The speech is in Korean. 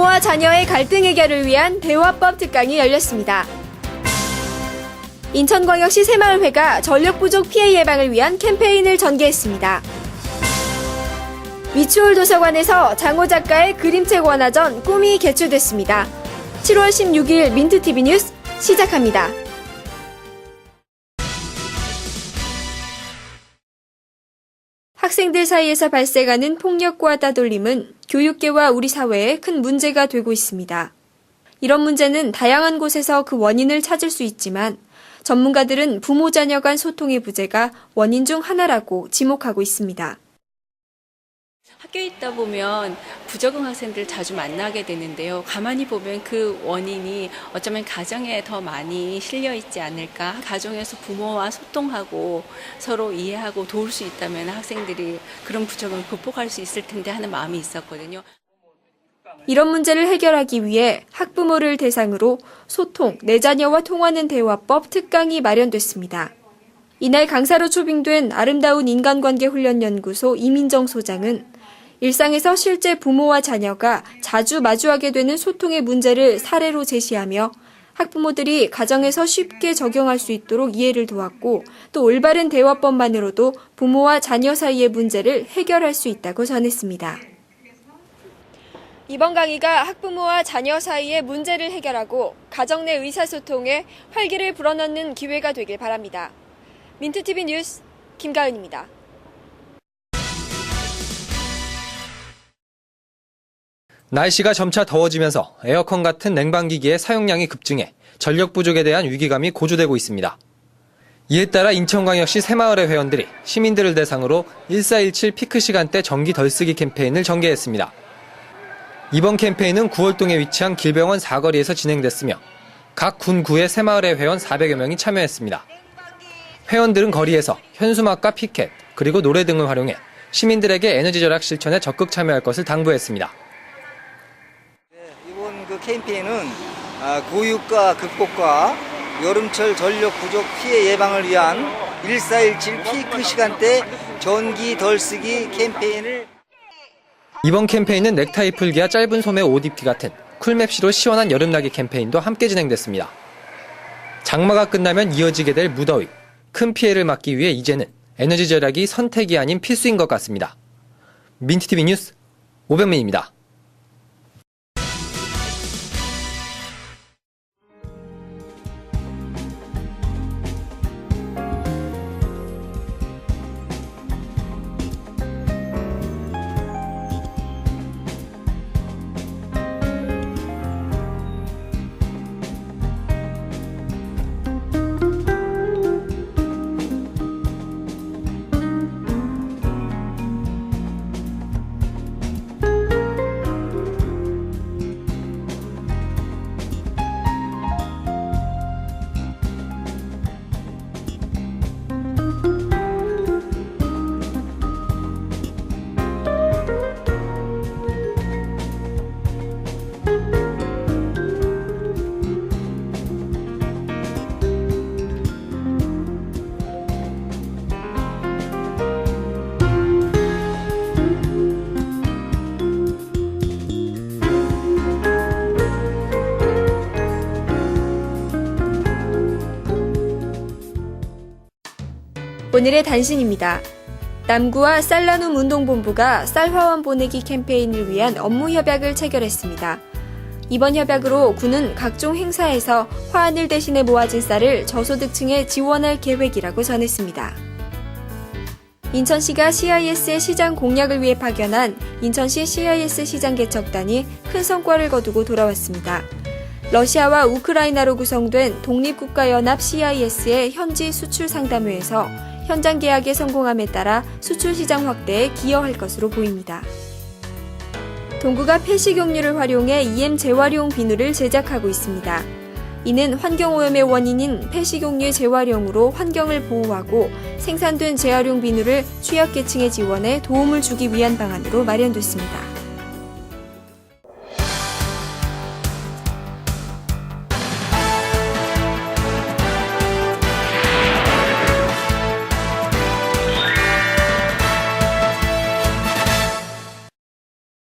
부모와 자녀의 갈등 해결을 위한 대화법 특강이 열렸습니다. 인천광역시 새마을회가 전력 부족 피해 예방을 위한 캠페인을 전개했습니다. 미추홀 도서관에서 장호 작가의 그림책 원화전 꿈이 개최됐습니다. 7월 16일 민트TV 뉴스 시작합니다. 학생들 사이에서 발생하는 폭력과 따돌림은 교육계와 우리 사회에 큰 문제가 되고 있습니다. 이런 문제는 다양한 곳에서 그 원인을 찾을 수 있지만 전문가들은 부모 자녀 간 소통의 부재가 원인 중 하나라고 지목하고 있습니다. 학교에 있다 보면 부적응 학생들 자주 만나게 되는데요. 가만히 보면 그 원인이 어쩌면 가정에 더 많이 실려 있지 않을까. 가정에서 부모와 소통하고 서로 이해하고 도울 수 있다면 학생들이 그런 부적응을 극복할 수 있을 텐데 하는 마음이 있었거든요. 이런 문제를 해결하기 위해 학부모를 대상으로 소통, 내 자녀와 통하는 대화법 특강이 마련됐습니다. 이날 강사로 초빙된 아름다운 인간관계 훈련연구소 이민정 소장은 일상에서 실제 부모와 자녀가 자주 마주하게 되는 소통의 문제를 사례로 제시하며 학부모들이 가정에서 쉽게 적용할 수 있도록 이해를 도왔고 또 올바른 대화법만으로도 부모와 자녀 사이의 문제를 해결할 수 있다고 전했습니다. 이번 강의가 학부모와 자녀 사이의 문제를 해결하고 가정 내 의사소통에 활기를 불어넣는 기회가 되길 바랍니다. 민트TV 뉴스 김가은입니다. 날씨가 점차 더워지면서 에어컨 같은 냉방기기의 사용량이 급증해 전력 부족에 대한 위기감이 고조되고 있습니다. 이에 따라 인천광역시 새마을의 회원들이 시민들을 대상으로 1417 피크 시간대 전기 덜 쓰기 캠페인을 전개했습니다. 이번 캠페인은 9월동에 위치한 길병원 사거리에서 진행됐으며 각 군 구의 새마을의 회원 400여 명이 참여했습니다. 회원들은 거리에서 현수막과 피켓, 그리고 노래 등을 활용해 시민들에게 에너지 절약 실천에 적극 참여할 것을 당부했습니다. 캠페인은 아, 고유가 극복과 여름철 전력 부족 피해 예방을 위한 1417 피크 시간대 전기 덜 쓰기 캠페인을 이번 캠페인은 넥타이 풀기와 짧은 소매 옷 입기 같은 쿨맵시로 시원한 여름나기 캠페인도 함께 진행됐습니다. 장마가 끝나면 이어지게 될 무더위, 큰 피해를 막기 위해 이제는 에너지 절약이 선택이 아닌 필수인 것 같습니다. 민트TV 뉴스 오병민입니다. 오늘의 단신입니다. 남구와 쌀나눔 운동본부가 쌀화원 보내기 캠페인을 위한 업무 협약을 체결했습니다. 이번 협약으로 군은 각종 행사에서 화환을 대신해 모아진 쌀을 저소득층에 지원할 계획이라고 전했습니다. 인천시가 CIS의 시장 공략을 위해 파견한 인천시 CIS 시장 개척단이 큰 성과를 거두고 돌아왔습니다. 러시아와 우크라이나로 구성된 독립국가연합 CIS의 현지 수출 상담회에서 현장 계약에 성공함에 따라 수출 시장 확대에 기여할 것으로 보입니다. 동구가 폐식용유를 활용해 EM 재활용 비누를 제작하고 있습니다. 이는 환경오염의 원인인 폐식용유 재활용으로 환경을 보호하고 생산된 재활용 비누를 취약계층에 지원해 도움을 주기 위한 방안으로 마련됐습니다.